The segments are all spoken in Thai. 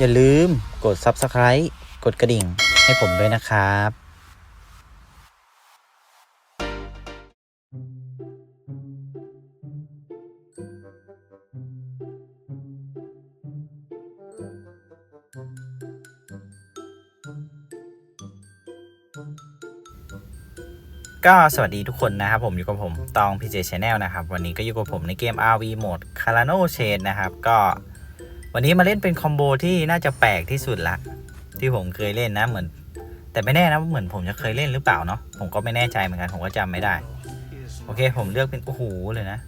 อย่าลืมกด Subscribe กดกระดิ่งให้ผมด้วยนะครับก็สวัสดีทุกคนนะครับผมอยู่กับผมตอง PJ Channel นะครับ วันนี้ก็อยู่กับผมในเกม RV Mode Carano Chain นะครับ ก็ วันนี้มาเล่นเป็นคอมโบที่น่าจะแปลกที่สุดละ ที่ผมเคยเล่นนะเหมือน แต่ไม่แน่นะเหมือนผมจะเคยเล่นหรือเปล่าเนาะผมก็ไม่แน่ใจเหมือนกันผมก็จำไม่ได้ โอเค ผมเลือกเป็นโอ้โหเลยนะ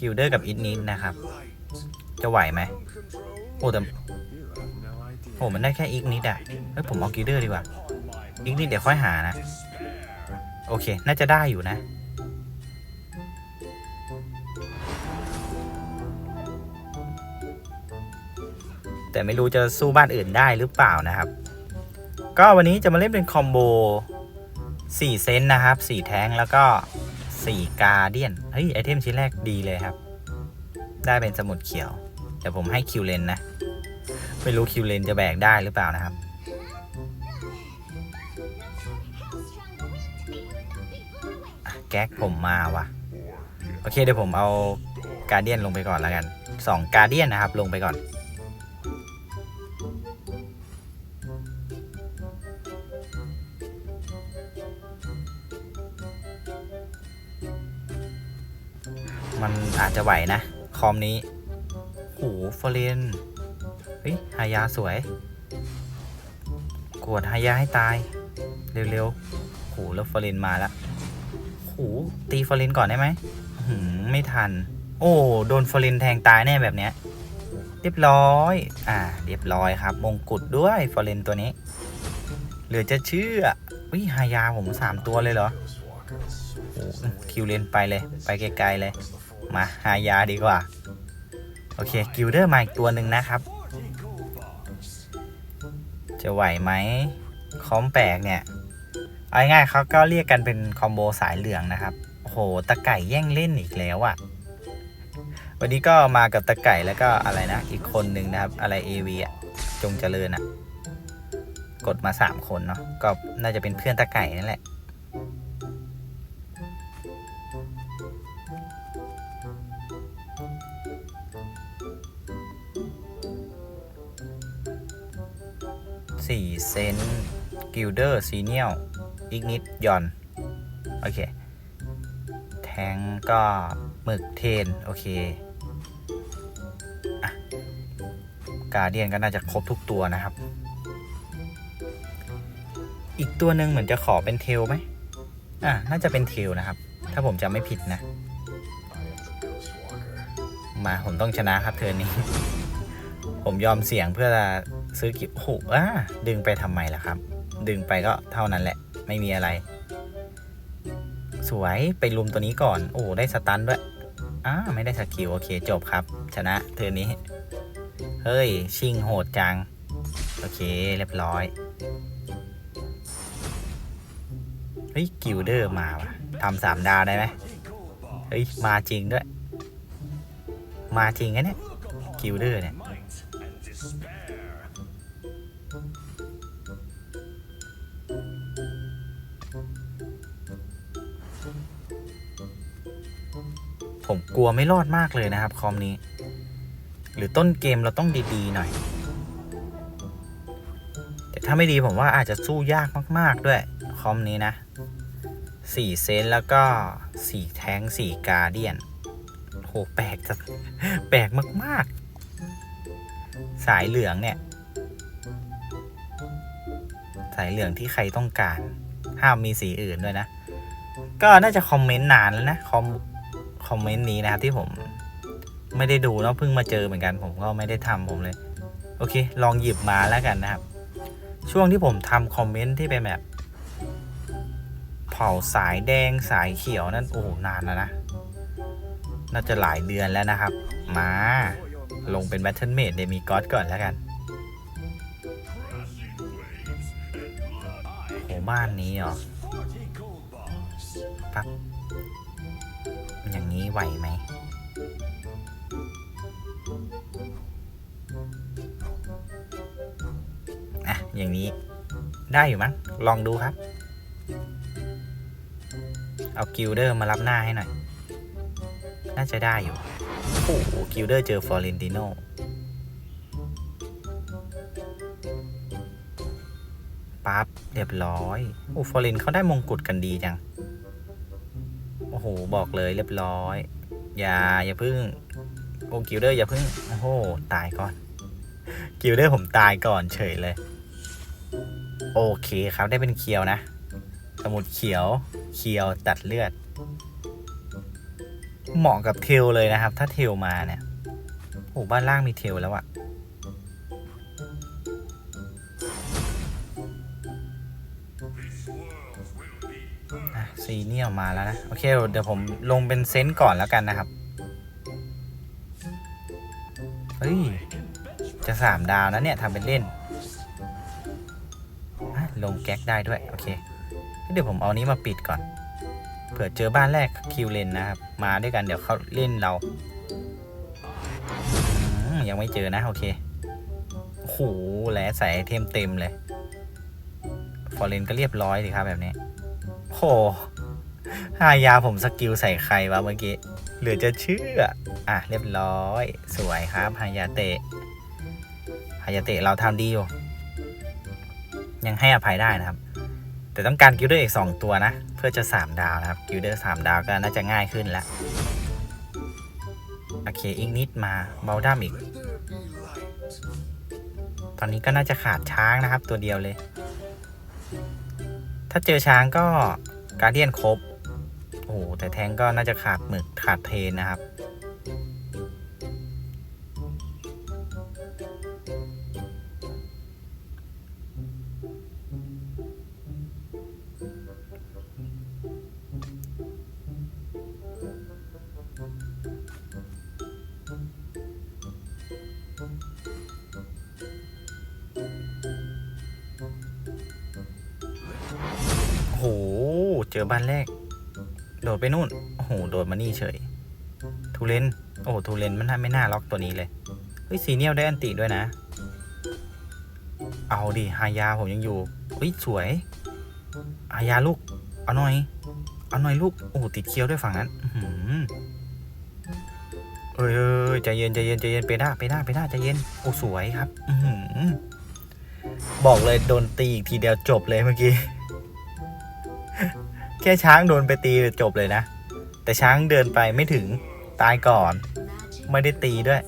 กิลเดอร์กับอินนิดนะครับ จะไหวไหมโอ้แต่โอ้มันได้แค่อีกนิดอะเฮ้ยผมเอากิลเดอร์ดีกว่าอีกนิดเดี๋ยวค่อยหานะ โอเค น่าจะได้อยู่นะ แต่ไม่รู้จะสู้บ้านอื่นได้หรือเปล่านะครับ ก็วันนี้จะมาเล่นเป็นคอมโบ4เซนนะครับ 4 แท้งแล้วก็ 4 กาเดียน เฮ้ย ไอเทมชิ้นแรกดีเลยครับ ได้เป็นสมุดเขียว แต่ผมให้คิวเลนนะ ไม่รู้คิวเลนจะแบกได้หรือเปล่านะครับ แก๊กผมมาว่ะ โอเคเดี๋ยวผมเอาการเดียนลงไปก่อนแล้วกันสองการเดียนนะครับ ลงไปก่อน มันอาจจะไหวนะ คอมนี้โหฟอเรนเฮ้ยฮายาสวย กวดฮายาให้ตาย เร็วๆโหแล้วฟอเรนมาแล้วโหตีฟอร์เรนก่อนได้ไหมหือไม่ทัน โอ้โดนฟอร์เรนแทงตายแน่แบบเนี้ยเรียบร้อย อ่า เรียบร้อยครับ มงกุฎด้วยฟอร์เรนตัวนี้ เหลือจะเชื่อวิหายาผมสามตัวเลยเหรอโอ้คิวเลนไปเลย ไปไกลๆเลย มาหายาดีกว่า โอเคกิลเดอร์มาอีกตัวหนึ่งนะครับ จะไหวไหมคอมแปลกเนี่ย เอาง่ายเขาก็เรียกกันเป็นคอมโบสายเหลืองนะครับ โอ้โหตะไก่แย่งเล่นอีกแล้วอะ่ะ วันนี้ก็มากับตะไก่แล้วก็อะไรนะ อีกคนหนึ่งนะครับ อะไร AV อะ จงเจริญอะ กดมา 3 คนเนาะ ก็น่าจะเป็นเพื่อนตะไก่นั่นแหละ สี่เซนกิลเดอร์ซีเนียลอีกนิดย่อน โอเค แทงก็หมึกเทน โอเคอะกาเดียนก็น่าจะครบทุกตัวนะครับ อีกตัวหนึ่งเหมือนจะขอเป็นเทลไหมอะน่าจะเป็นเทลนะครับ ถ้าผมจำไม่ผิดนะ มาผมต้องชนะครับเธอนี้ ผมยอมเสี่ยงเพื่อ ซื้อกิฟต์โอ้โหอ่าดึงไปทำไมล่ะครับ ดึงไปก็เท่านั้นแหละ ไม่มีอะไร สวยไปลุมตัวนี้ก่อน โอ้ได้สตันด้วยอ้าไม่ได้สกิลโอเคจบครับ ชนะเธอนี้ เฮ้ย ชิงโหดจัง โอเคเรียบร้อย เฮ้ย กิลเดอร์มาว่ะทำสามดาวได้ไหมเฮ้ย มาจริงด้วย มาจริงนะเนี่ยกิลเดอร์เนี่ย กลัวไม่รอดมากเลยนะครับคอมนี้ หรือต้นเกมเราต้องดีๆหน่อย แต่ถ้าไม่ดีผมว่าอาจจะสู้ยากมากๆด้วยคอมนี้นะสี่เซนแล้วก็สี่แทงสี่กาเดียนโหแปลกจังแปลกมากๆ สายเหลืองเนี่ย สายเหลืองที่ใครต้องการ ห้ามมีสีอื่นด้วยนะ ก็น่าจะคอมเมนต์นานแล้วนะ คอม คอมเมนต์นี้นะครับที่ผมไม่ได้ดูเนาะเพิ่งมาเจอเหมือนกัน ผมก็ไม่ได้ทำผมเลย โอเค ลองหยิบมาแล้วกันนะครับ ช่วงที่ผมทำคอมเมนต์ที่เป็นแบบเผาสายแดงสายเขียวนั่นโอ้โหนานแล้วนะน่าจะหลายเดือนแล้วนะครับ มาลงเป็นแบทเทิลเมดเดมีกอดก่อนแล้วกันโหบ้านนี้เหรอปั๊บ ไหวไหมโอย่างนี้ได้อยู่มั้ง ลองดูครับ เอากิลเดอร์มารับหน้าให้หน่อย น่าจะได้อยู่ โอ้โหกิลเดอร์เจอฟอร์เรนติโนปั๊บเรียบร้อย โอ้ฟอร์เรนเขาได้มงกุฎกันดีจัง หบอกเลยเรียบร้อย อย่าอย่าพึ่ง โอ้กิลเดอร์อย่าพึ่ง โอ้โหตายก่อน กิลเดอร์ผมตายก่อนเฉยเลย โอเคครับได้เป็นเคียวนะ สมุดเขียวเคียวตัดเลือด เหมาะกับเทลเลยนะครับ ถ้าเทลมาเนี่ยโอ้บ้านล่างมีเทลแล้วอะ อะซีเนียลมาแล้วนะ โอเค เดี๋ยวผมลงเป็นเซนต์ก่อนแล้วกันนะครับ เฮ้ย จะสามดาวนะเนี่ยทำเป็นเล่น ลงแก๊กได้ด้วย โอเค เดี๋ยวผมเอานี้มาปิดก่อน เผื่อเจอบ้านแรกคิวเลนนะครับ มาด้วยกันเดี๋ยวเขาเล่นเรา ยังไม่เจอนะ โอเคโอ้โหแหลใส่ไอเทมเต็มเลย ฟอร์เรนก็เรียบร้อยสิครับแบบนี้โห หายาผมสกิลใส่ใครวะเมื่อกี้เหลือจะเชื่อ อะ เรียบร้อย สวยครับฮายาเตะฮายาเตะเราทำดีอยู่ ยังให้อภัยได้นะครับ แต่ต้องการกิลเดอร์อีก 2 ตัวนะ เพื่อจะ 3 ดาวนะครับ กิลเดอร์3ดาวก็น่าจะง่ายขึ้นแล้ว โอเค อีกนิดมาเบลดัมอีก ตอนนี้ก็น่าจะขาดช้างนะครับ ตัวเดียวเลย ถ้าเจอช้างก็การเดียนครบ โอ้โหแต่แทงก็น่าจะขาดหมึกขาดเทนนะครับ โอ้โห เจอบ้านแรก โดดไปนู่น โอ้โห โดดมานี่เฉย ทูเลน โอ้โหทูเลนมันน่าไม่น่าล็อกตัวนี้เลย เฮ้ย ซีเนียลได้อันติด้วยนะ เอาดิฮายาผมยังอยู่เฮ้ย สวยฮายาลูก เอาหน่อย เอาหน่อยลูก โอ้โหติดเคี้ยวด้วยฝั่งนั้นหือเอ้ยเอ้ยใจเย็นใจเย็นใจเย็นไปด้าไปด้าไปด้าใจเย็น โอ้ สวยครับ อืบอกเลยโดนตีอีกทีเดียวจบเลยเมื่อกี้ ค่ช้างโดนไปตีจบเลยนะ แต่ช้างเดินไปไม่ถึงตายก่อน ไม่ได้ตีด้วย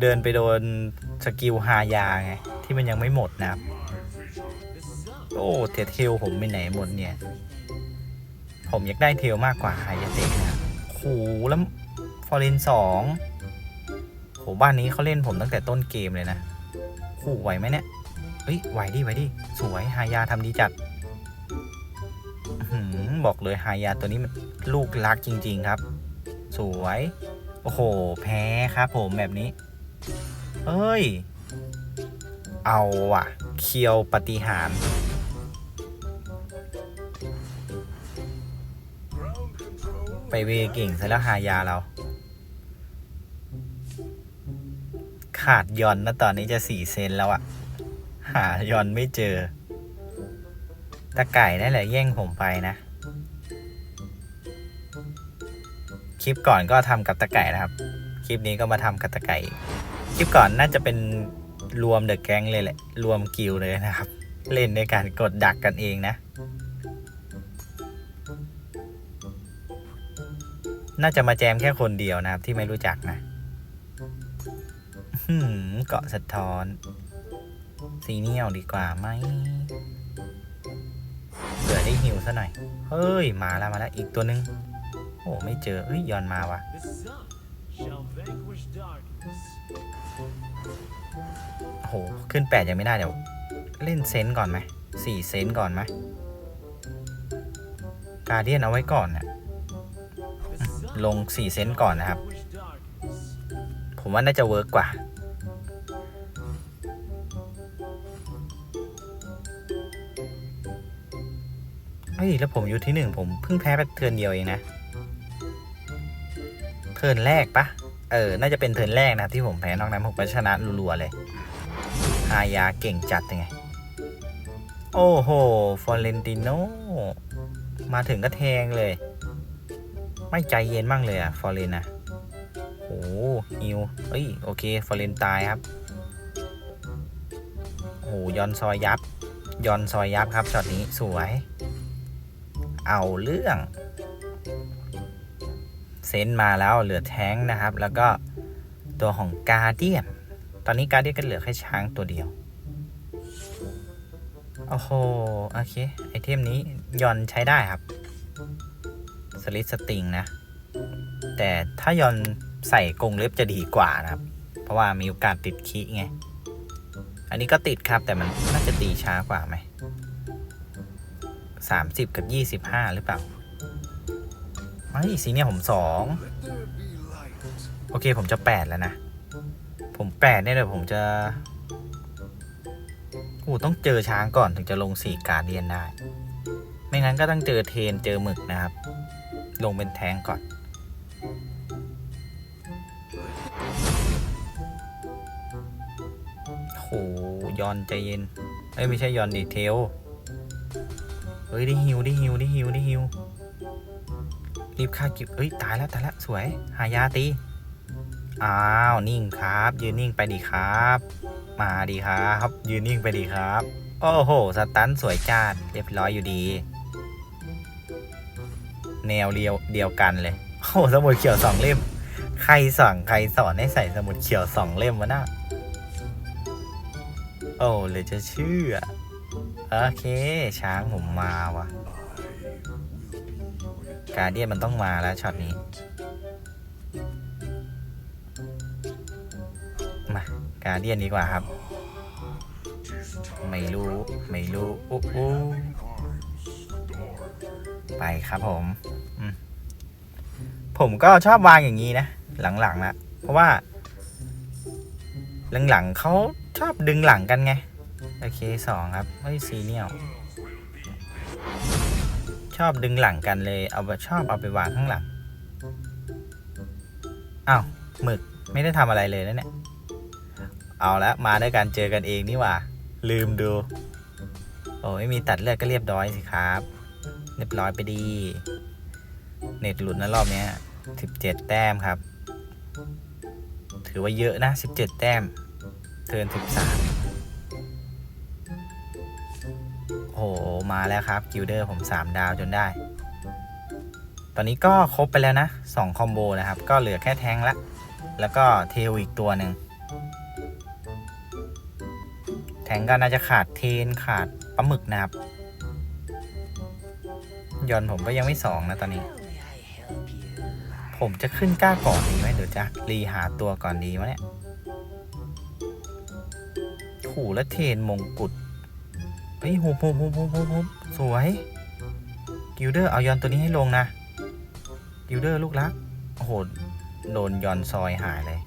เดินไปโดนสกิลฮายาไง ที่มันยังไม่หมดนะครับ โอ้เทเทลผมไปไหนหมดเนี่ย ผมอยากได้เทลมากกว่าฮายาเตะนะโหแล้วฟอร์เรนสองโหบ้านนี้เขาเล่นผมตั้งแต่ต้นเกมเลยนะโหไหวไหมเนี่ย ฮ้ยไหวดิไหวดิสวยฮายาทำดีจัดบอกเลยฮายาตัวนี้มันลูกรักจริง ๆครับ สวย โอ้โห แพ้ครับผมแบบนี้เฮ้ย เอาว่ะเคียวปฏิหารไปเวเก่งซะแล้วฮายาเรา ขาดยอนนะตอนนี้จะสี่เซนแล้วอะ หายอนไม่เจอ ตะไก่นั่นแหละแย่งผมไปนะ คลิปก่อนก็ทำกับตะไก่นะครับ คลิปนี้ก็มาทำกับตะไก่ คลิปก่อนน่าจะเป็นรวมเดอะแก๊งเลยแหละ รวมกิลเลยนะครับ เล่นในการกดดักกันเองนะ น่าจะมาแจมแค่คนเดียวนะครับ ที่ไม่รู้จักนะเกาะสะท้อน ซีเนียลดีกว่าไหมเผื่อได้ฮิวซะหน่อย เฮ้ย มาแล้วมาแล้วอีกตัวนึง โอ้ไม่เจอเฮ้ยยอนมาว่ะโอ้โห ขึ้นแปดยังไม่ได้เดี๋ยว เล่นเซนก่อนไหมสี่เซนก่อนไหมการเดียนเอาไว้ก่อนน่ะลงสี่เซนก่อนนะครับ ผมว่าน่าจะเวิร์กกว่า เฮ้ยแล้วผมอยู่ที่หนึ่งผมเพิ่งแพ้ไปเทิร์นเดียวเองนะ เทิร์นแรกปะเออ น่าจะเป็นเทิร์นแรกนะที่ผมแพ้นอกนั้นผมก็ชนะรัวๆเลยฮายาเก่งจัดยังไง โอ้โห ฟอเรนติโน มาถึงก็แทงเลย ไม่ใจเย็นมั่งเลยอะฟอเรนนะโอ้ฮิวเอ้ย โอเค ฟอเรนตายครับโอ้ยอนซอยยับ ยอนซอยยับครับช็อตนี้สวย เอาเรื่อง เซนมาแล้วเหลือแท้งนะครับ แล้วก็ตัวของกาเดียน ตอนนี้กาเดียนก็เหลือแค่ช้างตัวเดียว โอ้โห โอเค ไอเทมนี้ยอนใช้ได้ครับ สลิดสติงนะ แต่ถ้ายอนใส่กรงเล็บจะดีกว่านะครับ เพราะว่ามีโอกาสติดคีไง อันนี้ก็ติดครับแต่มันน่าจะตีช้ากว่าไหม สามสิบกับยี่สิบห้าหรือเปล่าไม่สีเนี่ยผมสองโอเคผมจะแปดแล้วนะ ผมแปดเนี่ยเดี๋ยวผมจะโอ้ต้องเจอช้างก่อนถึงจะลงสี่การเดียนได้ ไม่งั้นก็ต้องเจอเทนเจอหมึกนะครับ ลงเป็นแทงก่อนโหยอนใจเย็น เอ้ย ไม่ใช่ยอนดีเทล เฮ้ยได้ฮิวได้ฮิวได้ฮิวได้ฮิวรีบฆ่ากิบเอ้ยตายแล้วตายแล้วสวย หายาตีอ้าวนิ่งครับ ยืนนิ่งไปดีครับ มาดีครับ ยืนนิ่งไปดีครับ โอ้โหสตันสวยจ้าดเรียบร้อยอยู่ดี แนวเดียวเดียวกันเลยโอ้โหสมุดเขียวสองเล่ม ใครสั่งใครสอนให้ใส่สมุดเขียวสองเล่มวะน่ะโอ้เลยจะเชื่อ โอเค ช้างผมมาว่ะ การเดียนมันต้องมาแล้วช็อตนี้ มาการเดียนดีกว่าครับ ไม่รู้ ไม่รู้อู้อู้ไปครับผม ผมก็ชอบวางอย่างนี้นะ หลังๆนะเพราะว่า หลังๆเขาชอบดึงหลังกันไง โอเคสองครับไม่ซีเนียลชอบดึงหลังกันเลย เอาไปชอบเอาไปวางข้างหลังอ้าวหมึกไม่ได้ทำอะไรเลยนะเนี่ย เอาละมาด้วยกันเจอกันเองนี่หว่า ลืมดู โอ้ไม่มีตัดเลือดก็เรียบร้อยสิครับ เรียบร้อยไปดี เน็ตหลุดนะรอบนี้สิบเจ็ดแต้มครับ ถือว่าเยอะนะสิบเจ็ดแต้ม เทิร์นสิบสาม มาแล้วครับกิลเดอร์ผม 3 ดาวจนได้ ตอนนี้ก็ครบไปแล้วนะ 2 คอมโบนะครับ ก็เหลือแค่แทงละ แล้วก็เทลอีกตัวหนึ่ง แทงก็น่าจะขาดเทนขาดปลาหมึกนะครับยอนผมก็ยังไม่สองนะตอนนี้ ผมจะขึ้นกล้าก่อนดีไหมหรือจะรีหาตัวก่อนดีวะเนี่ยขู่และเทนมงกุฎ เฮ้ยหุบหุบหุบหุบหุบหุบสวยกิลเดอร์เอายอนตัวนี้ให้ลงนะกิลเดอร์ลูกรักโอ้โหโดนยอนซอยหายเลย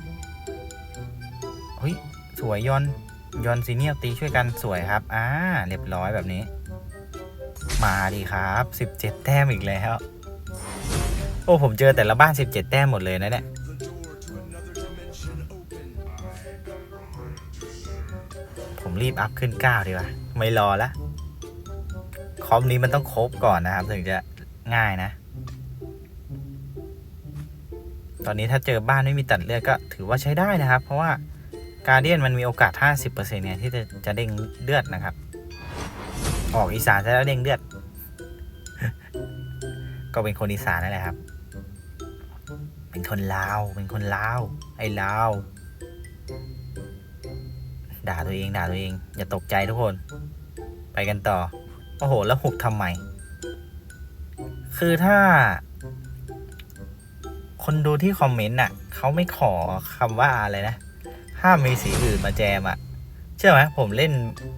เฮ้ยสวยยอนยอนซีเนียตีช่วยกันสวยครับอ่าเรียบร้อยแบบนี้ มาดีครับ 17 แต้มอีกแล้ว โอ้ผมเจอแต่ละบ้าน 17 แต้มหมดเลยนะเนี่ย ผมรีบอัพขึ้น 9 ดีกว่า ไม่รอละคอมนี้มันต้องครบก่อนนะครับ ถึงจะง่ายนะ ตอนนี้ถ้าเจอบ้านไม่มีตัดเลือดก็ถือว่าใช้ได้นะครับ เพราะว่าการเดียนมันมีโอกาส 50%ไงที่จะจะเด้งเลือดนะครับ ออกอีสานใช้แล้วเด้งเลือด ก็เป็นคนอีสานนั่นแหละครับ เป็นคนลาว เป็นคนลาว ไอ้ลาว ด่าตัวเองด่าตัวเอง อย่าตกใจทุกคน ไปกันต่อ โอ้โห แล้วหุบทำไม คือถ้า คนดูที่คอมเมนต์น่ะ เขาไม่ขอคำว่าอะไรนะ ห้ามมีสีอื่นมาแจมอะเชื่อไหมผมเล่น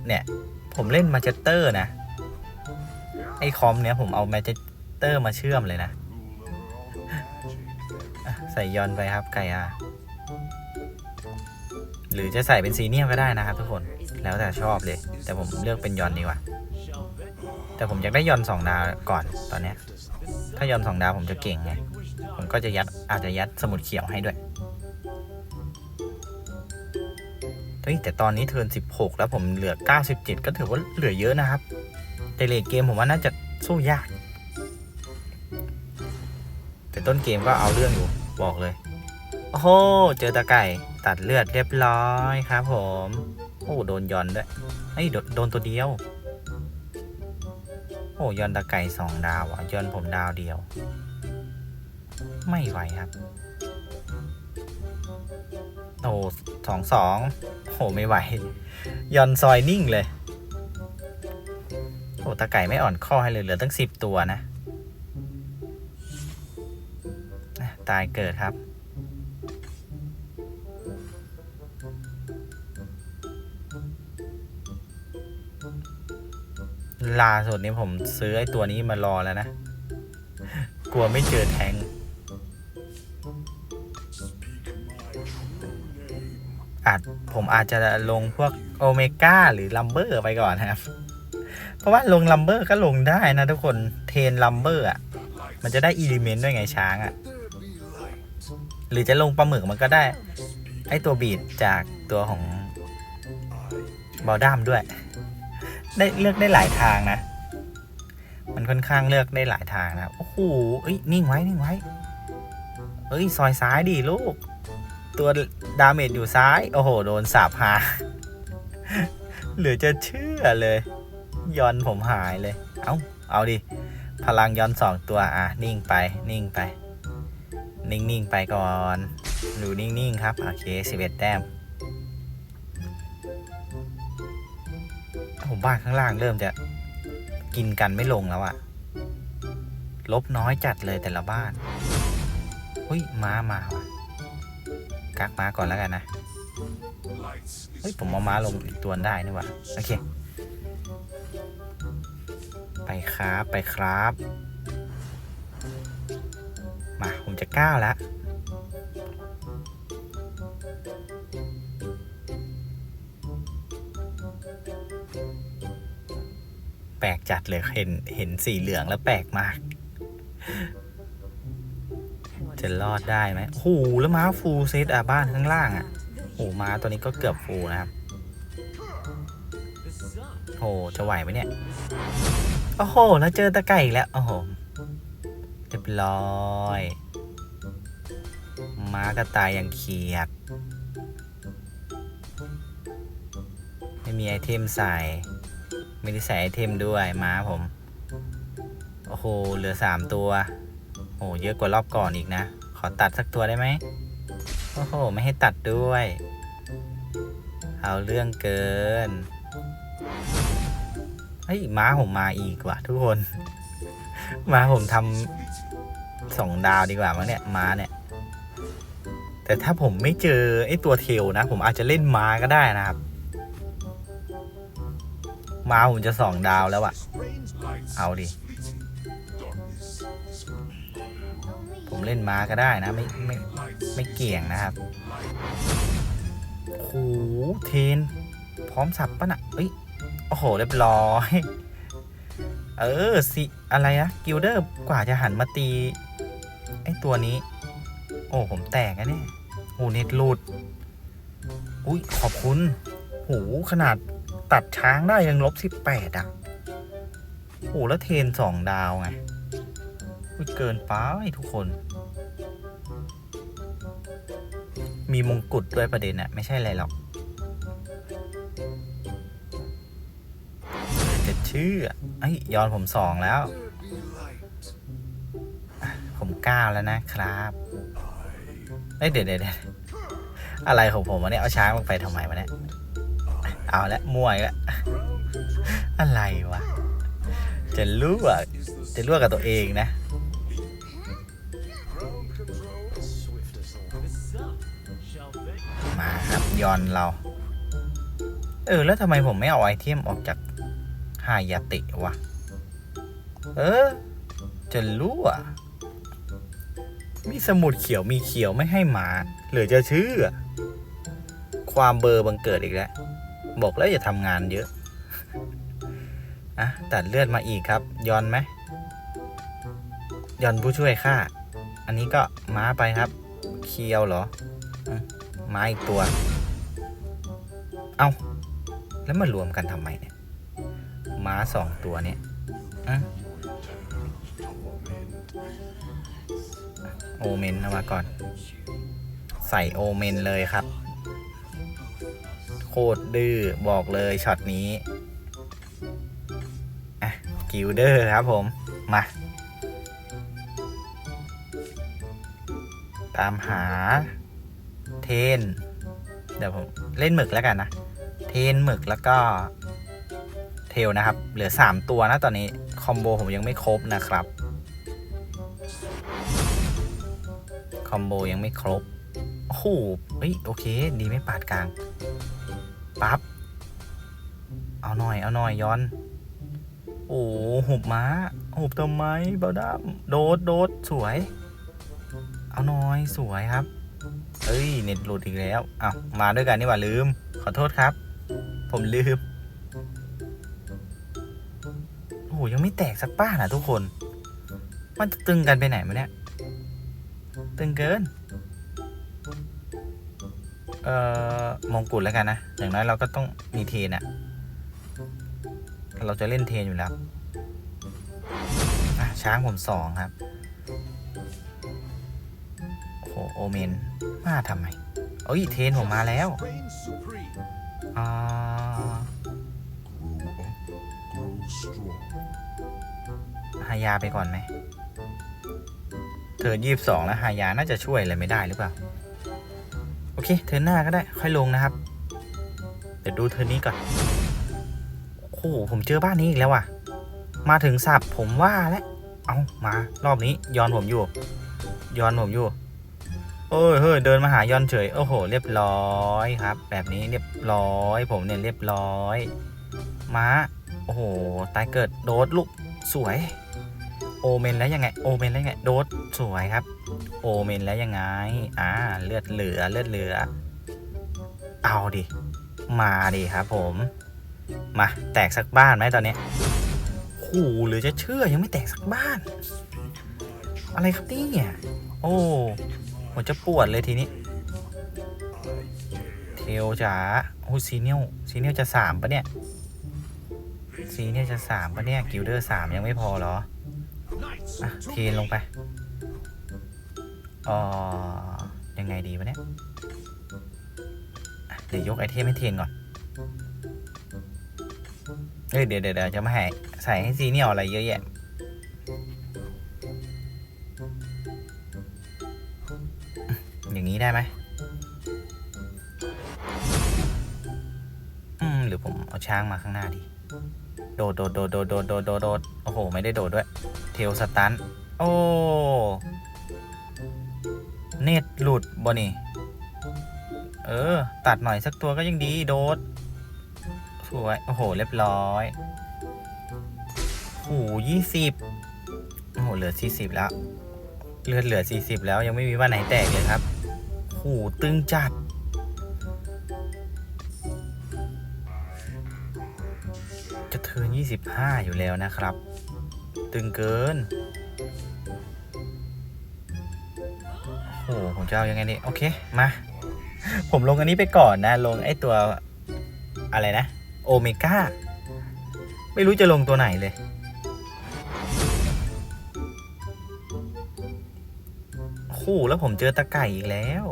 เนี่ย ผมเล่นมาเจเตอร์นะ ไอคอมเนี้ยผมเอามาเจเตอร์มาเชื่อมเลยนะอะใส่ยอนไปครับไก่อา หรือจะใส่เป็นซีเนียมก็ได้นะครับทุกคนแล้วแต่ชอบเลย แต่ผมเลือกเป็นยอนดีกว่า แต่ผมอยากได้ยอนสองดาวก่อนตอนนี้ถ้ายอนสองดาวผมจะเก่งไงผมก็จะยัดอาจจะยัดสมุดเขียวให้ด้วยเฮ้ยแต่ตอนนี้เทิร์น16 แล้วผมเหลือ 97 ก็ถือว่าเหลือเยอะนะครับ แต่เลดเกมผมว่าน่าจะสู้ยาก แต่ต้นเกมก็เอาเรื่องอยู่บอกเลย โอ้โห เจอตะไก่ ตัดเลือดเรียบร้อยครับผม โอ้โดนยอนด้วยเฮ้ยโดนตัวเดียว โอ้ยอนตะไก่สองดาวอะยอนผมดาวเดียว ไม่ไหวครับ โอ้สองสองโหไม่ไหวยอนซอยนิ่งเลย โอ้ตะไก่ไม่อ่อนข้อให้เลยเหลือตั้งสิบตัวนะ ตายเกิดครับ ล่าสุดนี้ผมซื้อไอ้ตัวนี้มารอแล้วนะ กลัวไม่เจอแทง อาจผมอาจจะลงพวกโอเมก้าหรือลัมเบอร์ไปก่อนนะครับ เพราะว่าลงลัมเบอร์ก็ลงได้นะทุกคนเทนลัมเบอร์อะ มันจะได้อิเลเมนต์ด้วยไงช้างอะ หรือจะลงปลาหมึกมันก็ได้ ไอตัวบีดจากตัวของบอลดัมด้วย ได้เลือกได้หลายทางนะ มันค่อนข้างเลือกได้หลายทางนะโอ้โหเอ้ยนิ่งไว้นิ่งไว้เอ้ยซอยซ้ายดิลูก ตัวดาเมจอยู่ซ้าย โอ้โห โดนสาบหาเหลือจะเชื่อเลยยอนผมหายเลย เอา้า เอาดิ พลังย้อนสองตัว อะ นิ่งไป นิ่งไป นิ่ง ๆ ไปก่อนดูนิ่ง ๆ ครับ โอเคสิบเอ็ดแต้ม บ้านข้างล่างเริ่มจะกินกันไม่ลงแล้วอะลบน้อยจัดเลยแต่ละบ้านหุ้ยม้ามาว่ะกักม้าก่อนแล้วกันนะเฮ้ยผมเอาม้าลงอีกตัวได้นี่หว่าโอเค ไปครับไปครับ มาผมจะก้าวแล้ว ปลกจัดเลยเห็นเห็นสีเหลืองแล้วแปลกมาก จะรอดได้ไหมโอ้โหแล้วม้าฟูเซตอะบ้านข้างล่างอะโอ้หม้าตัวนี้ก็เกือบฟูนะครับโอ้โหจะไหวไหมเนี่ยโอ้โหแล้วเจอตะไก่อีกแล้วโอ้โหเรียบร้อยม้ากระต่ายอย่างเขียด ไม่มีไอเทมใส่ ไม่ได้ใส่ไอเทมด้วยม้าผม โอ้โห เหลือสามตัว โอ้โหเยอะกว่ารอบก่อนอีกนะ ขอตัดสักตัวได้ไหม โอ้โห ไม่ให้ตัดด้วย เอาเรื่องเกิน เฮ้ย ม้าผมมาอีกว่ะทุกคน ม้าผมทำสองดาวดีกว่ามั้งเนี่ย ม้าเนี่ย แต่ถ้าผมไม่เจอไอ้ตัวเทลนะ ผมอาจจะเล่นม้าก็ได้นะครับ มาผมจะสองดาวแล้วอะเอาดิ ผมเล่นม้าก็ได้นะ ไม่ไม่ไม่เกี่ยงนะครับโอ้โหเทน พร้อมสับปะนะเอ้ย โอ้โห เรียบร้อย เออ สิ อะไรนะกิลเดอร์กว่าจะหันมาตี ไอตัวนี้ โอ้ ผมแตกอะเนี่ยโอ้เน็ตหลุด อุ้ยขอบคุณโหขนาด ตัดช้างได้ยังลบสิบแปดอะโหแล้วเทนสองดาวไงอุ้ยเกินไปทุกคน มีมงกุฎด้วยประเด็นอะไม่ใช่อะไรหรอกจะชื่อไอ้ยย้อนผมสองแล้ว ผมเก้าแล้วนะครับเอ้ยเดี๋ยวเดี๋ยวเดี๋ยวอะไรของผมวะเนี่ยเอาช้างลงไปทำไมวะเนี่ย เอาละมั่วอีกล้วอะไรวะ จะรั่วจะรั่วกับตัวเองนะ มาครับยอนเรา เออ แล้วทำไมผมไม่เอาไอเทมออกจากฮายาติวะ เออ จะรู้อะมีสมุดเขียวมีเขียวไม่ให้หมา เหลือจะเชื่อ ความเบอร์บังเกิดอีกแล้ว บอกแล้วอย่าทำงานเยอะอะตัดเลือดมาอีกครับยอนไหมยอนผู้ช่วยค่าอันนี้ก็ม้าไปครับ เคียวเหรอม้าอีกตัว เอาแล้วมารวมกันทำไมเนี่ย ม้าสองตัวเนี่ยอะโอเมนเอามาก่อน ใส่โอเมนเลยครับ โคตรดื้อบอกเลยช็อตนี้อะกิลเดอร์ครับผม มา ตามหาเทน เดี๋ยวผมเล่นหมึกแล้วกันนะ เทนหมึกแล้วก็เทลนะครับ เหลือ 3 ตัวนะตอนนี้ คอมโบผมยังไม่ครบนะครับ คอมโบยังไม่ครบโอ้โหเฮ้ย โอเค ดีไม่ปาดกลาง ปั๊บ เอาหน่อย เอาหน่อยย้อน โอ้โหหุบม้าหุบทำไมเบาดำโดดโดดสวย เอาหน่อยสวยครับเอ้ยเน็ตหลุดอีกแล้วเอาวมาด้วยกันนี่หว่าลืม ขอโทษครับ ผมลืมโอ้โหยังไม่แตกสักป้านะทุกคน มันจะตึงกันไปไหนมาเนี่ย ตึงเกิน เอ่อมงกุฎแล้วกันนะ อย่างน้อยเราก็ต้องมีเทนอะเราจะเล่นเทนอยู่แล้วช้างผมสองครับ โอ้โหโอเมน มาทำไมเอ้ย เทนผมมาแล้วอ่าฮายาไปก่อนไหม เธอยี่สิบสองแล้วฮายาน่าจะช่วยอะไรไม่ได้หรือเปล่า โอเคเธอหน้าก็ได้ค่อยลงนะครับ เดี๋ยวดูเธอนี้ก่อน โอ้โหผมเจอบ้านนี้อีกแล้วว่ะ มาถึงสับผมว่าแล้วเอามารอบนี้ย้อนผมอยู่ ย้อนผมอยู่เอ้ยเฮ้ยเดินมาหาย้อนเฉย โอ้โห เรียบร้อยครับ แบบนี้เรียบร้อย ผมเนี่ยเรียบร้อย ม้า โอ้โห ตายเกิดโดดลูกสวย โอเมนแล้วยังไง โอเมนแล้วยังไง โดดสวยครับ โอเมนแล้วยังไง อ่า เลือดเหลือ เลือดเหลือ เอาดิ มาดิครับผม มา แตกสักบ้านไหมตอนนี้ยโอ้โหรือจะเชื่อยังไม่แตกสักบ้าน อะไรครับเนี่ย โอ้ผมจะปวดเลยทีนี้ เทลจ๋า โอ้ซีเนียลซีเนียลจะสามปะเนี่ย ซีเนียลจะสามปะเนี่ย กิลเดอร์สามยังไม่พอเหรอ อะเทนลงไปอ๋อยังไงดีวะเนี่ยเดี๋ยวยกไอเทมให้เทนก่อนเฮ้ยเดี๋ยวเดี๋ยวจะมาให้ใส่ให้ซีเนียลอะไรเยอะแยะอย่างนี้ได้ไหมอืมหรือผมเอาช้างมาข้างหน้าดี โดดโดดโดดโดดโดดโดดโดดโอ้โห ไม่ได้โดดด้วย เทลสตัน โอ้ เน็ตหลุดบ่นี่ เออ ตัดหน่อยสักตัวก็ยังดี โดด สวย โอ้โห เรียบร้อยหูยยี่สิบโอ้โห เหลือสี่สิบแล้ว เลือดเหลือสี่สิบแล้วยังไม่มีว่าไหนแตกเลยครับหูตึงจัด 25 อยู่แล้วนะครับ ตึงเกินโอ้โหผมจะเอายังไงดีโอเคมา ผมลงอันนี้ไปก่อนนะ ลงไอ้ตัวอะไรนะ โอเมก้า ไม่รู้จะลงตัวไหนเลยโอ้แล้วผมเจอตะไก่อีกแล้ว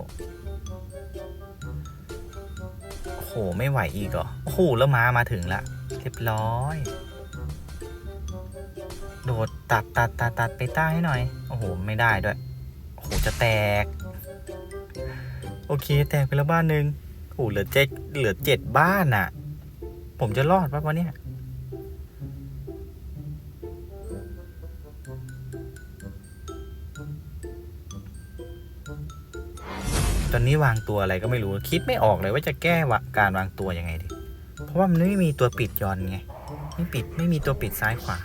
โอ้โหไม่ไหวอีกเหรอโอ้แล้วมามาถึงละ เรียบร้อย โดดตัดตัดตัดตัดไปใต้ให้หน่อย โอ้โห ไม่ได้ด้วย โอ้โห จะแตก โอเค แตกไปแล้วบ้านหนึ่งโอ้โหเหลือเจ็ดเหลือเจ็ดบ้านน่ะ ผมจะรอดปะวะเนี่ยตอนนี้วางตัวอะไรก็ไม่รู้ คิดไม่ออกเลยว่าจะแก้การวางตัวยังไงดี เพราะว่ามันไม่มีตัวปิดยอนไง ไม่ปิดไม่มีตัวปิดซ้ายขวา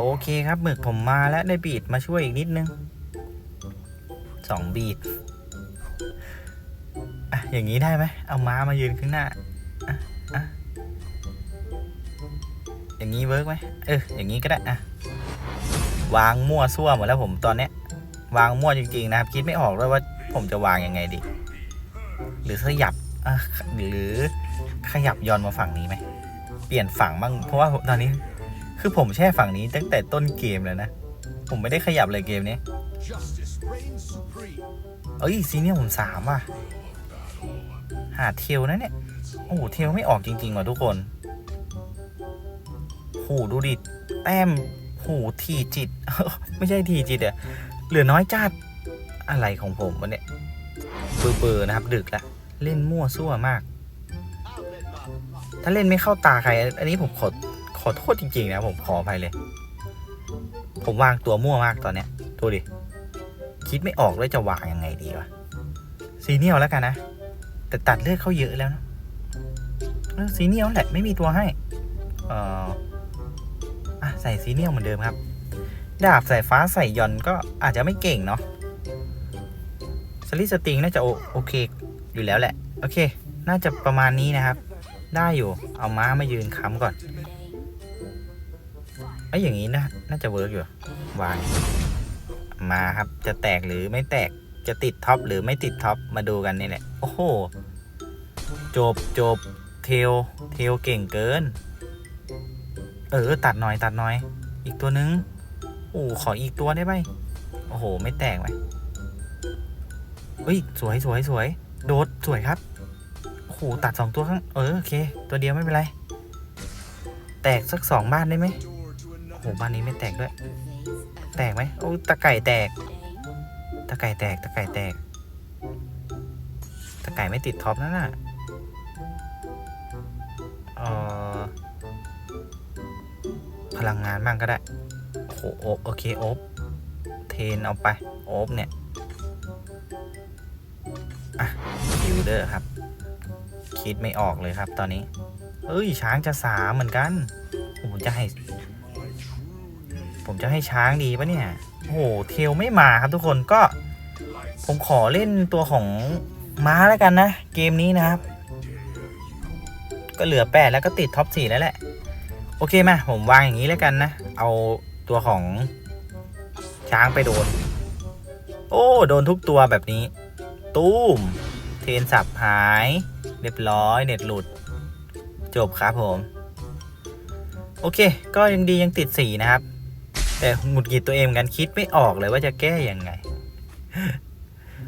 โอเคครับหมึกผมมาแล้วได้บีดมาช่วยอีกนิดนึงสองบีดอะอย่างนี้ได้ไหมเอาม้ามายืนข้างหน้าอะอะอย่างนี้เวิร์กไหมเอออย่างนี้ก็ได้อะวางมั่วซั่วหมดแล้วผมตอนเนี้ยวางมั่วจริงๆนะครับ คิดไม่ออกด้วยว่าผมจะวางยังไงดี หรือขยับอะหรือขยับย้อนมาฝั่งนี้ไหมเปลี่ยนฝั่งบ้างเพราะว่าตอนนี้ คือผมแช่ฝั่งนี้ตั้งแต่ต้นเกมแล้วนะ ผมไม่ได้ขยับเลยเกมนี้เอ้ยซีเนียร์ผมสามว่ะ หาเทลนะเนี่ย โอ้โหเทลไม่ออกจริงๆว่ะทุกคนโหดูดิ แต้มโหทีจิต ไม่ใช่ทีจิตอะเหลือน้อยจัด อะไรของผมวะเนี่ย เบอร์เบอร์นะครับ ดึกละ เล่นมั่วซั่วมาก ถ้าเล่นไม่เข้าตาใคร อันนี้ผมขอ อโทษจริงๆนะผมขออภัยเลย ผมวางตัวมั่วมากตอนเนี้ยดูดิ คิดไม่ออกเลยจะวางยังไงดีวะซีเนียลแล้วกันนะ แต่ตัดเลือดเขาเยอะแล้วนะซีเนียลแหละไม่มีตัวให้ เอ่ออะใส่ซีเนียลเหมือนเดิมครับ ดาบใส่ฟ้าใส่ยอนก็อาจจะไม่เก่งเนาะสลิสติงน่าจะโอโอเคอยู่แล้วแหละ โอเค น่าจะประมาณนี้นะครับ ได้อยู่ เอาม้ามายืนค้ำก่อน ไอ้ยอย่างนี้นะน่าจะเวิร์กอยู่วางมาครับจะแตกหรือไม่แตกจะติดท็อปหรือไม่ติดท็อปมาดูกันนี่แหละ โอ้โห จบจบเทลเทลเก่งเกิน เออ ตัดหน่อยตัดหน่อย อีกตัวนึงโอ้ขออีกตัวได้ไหมโอ้โห ไม่แตกไหมเฮ้ย สวยสวยสวย โดดสวยครับโอ้โหตัดสองตัวข้าง เออ โอเค ตัวเดียวไม่เป็นไร แตกสักสองบ้านได้ไหม อ้โห another. บ้านนี้ไม่แตกด้วย แตกไหมโอ้ตะไก่แตก ตะไก่แตก ตะไก่แตก ตะไก่ไม่ติดท็อปนั่นน่ะเออพลังงานบ้างก็ได้ โอ้โหโอโอเคโอ๊บเทนเอาไปโอ๊บเนี่ย อะคิวเดอร์ครับ คิดไม่ออกเลยครับตอนนี้ เอ้ยช้างจะสามเหมือนกัน โอ้โหจะให้ผม จะให้ช้างดีปะเนี่ยโอ้โหเทลไม่มาครับทุกคนก็ผมขอเล่นตัวของม้าแล้วกันนะ เกมนี้นะครับ ก็เหลือแปดแล้วก็ติดท็อปสี่แล้วแหละ โอเคมาผมวางอย่างนี้แล้วกันนะ เอาตัวของช้างไปโดน โอ้ โดนทุกตัวแบบนี้ ตู้ม เทนสับหาย เรียบร้อย เน็ตหลุด จบครับผม โอเค ก็ยังดียังติดสี่นะครับ แต่หงุดหงิดตัวเองกันคิดไม่ออกเลยว่าจะแก้ยังไง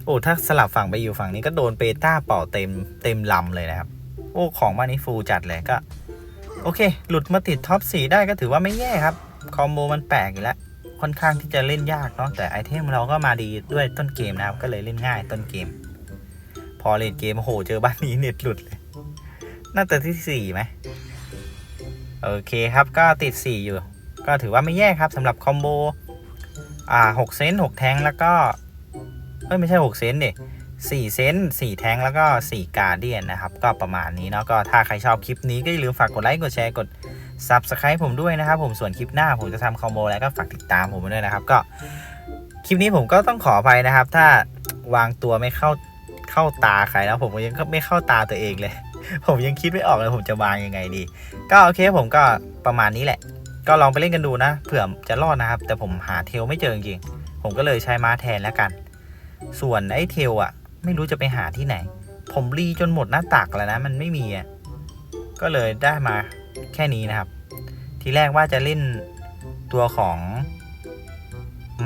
โอ้ถ้าสลับฝั่งไปอยู่ฝั่งนี้ก็โดนเปต้าเป่าเต็มเต็มลำเลยนะครับ โอ้ของบ้านนี้ฟูจัดเลยก็ โอเค หลุดมาติดท็อป4ได้ก็ถือว่าไม่แย่ครับ คอมโบมันแปลกอยู่แล้วค่อนข้างที่จะเล่นยากเนาะแต่ไอเทมเราก็มาดีด้วยต้นเกมนะครับ ก็เลยเล่นง่ายต้นเกม พอเล่นเกมโอ้โหเจอบ้านนี้เน็ตหลุดเลยน่าจะที่สี่ไหมโอเคครับก็ติดสี่อยู่ ก็ถือว่าไม่แย่ครับสำหรับคอมโบอ่าหกเซนหกแทงแล้วก็เอ้ยไม่ใช่หกเซนดิสี่เซนสี่แทงแล้วก็สี่การเดียนนะครับ ก็ประมาณนี้เนาะก็ถ้าใครชอบคลิปนี้ก็อย่าลืมฝากกดไลค์กดแชร์กด Subscribe ผมด้วยนะครับ ผมส่วนคลิปหน้าผมจะทำคอมโบแล้วก็ฝากติดตามผมด้วยนะครับ ก็คลิปนี้ผมก็ต้องขออภัยนะครับ ถ้าวางตัวไม่เข้าเข้าตาใครแล้วผมก็ยังไม่เข้าตาตัวเองเลย ผมยังคิดไม่ออกเลยผมจะวางยังไงดี ก็โอเคผมก็ประมาณนี้แหละ ก็ลองไปเล่นกันดูนะ เผื่อจะรอดนะครับ แต่ผมหาเทลไม่เจอจริงๆผมก็เลยใช้ม้าแทนแล้วกัน ส่วนไอ้เทลอะ ไม่รู้จะไปหาที่ไหน ผมรีจนหมดหน้าตักแล้วนะ มันไม่มีอะก็เลยได้มาแค่นี้นะครับ ทีแรกว่าจะเล่นตัวของ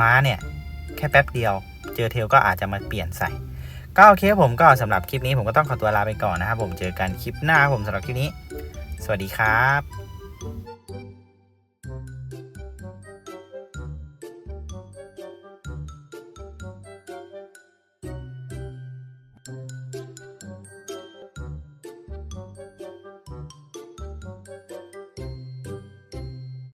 ม้าเนี่ย แค่แป๊บเดียว เจอเทลก็อาจจะมาเปลี่ยนใส่ก็โอเคผมก็สำหรับคลิปนี้ผมก็ต้องขอตัวลาไปก่อนนะครับผมเจอกันคลิปหน้าผมสำหรับคลิปนี้ สวัสดีครับ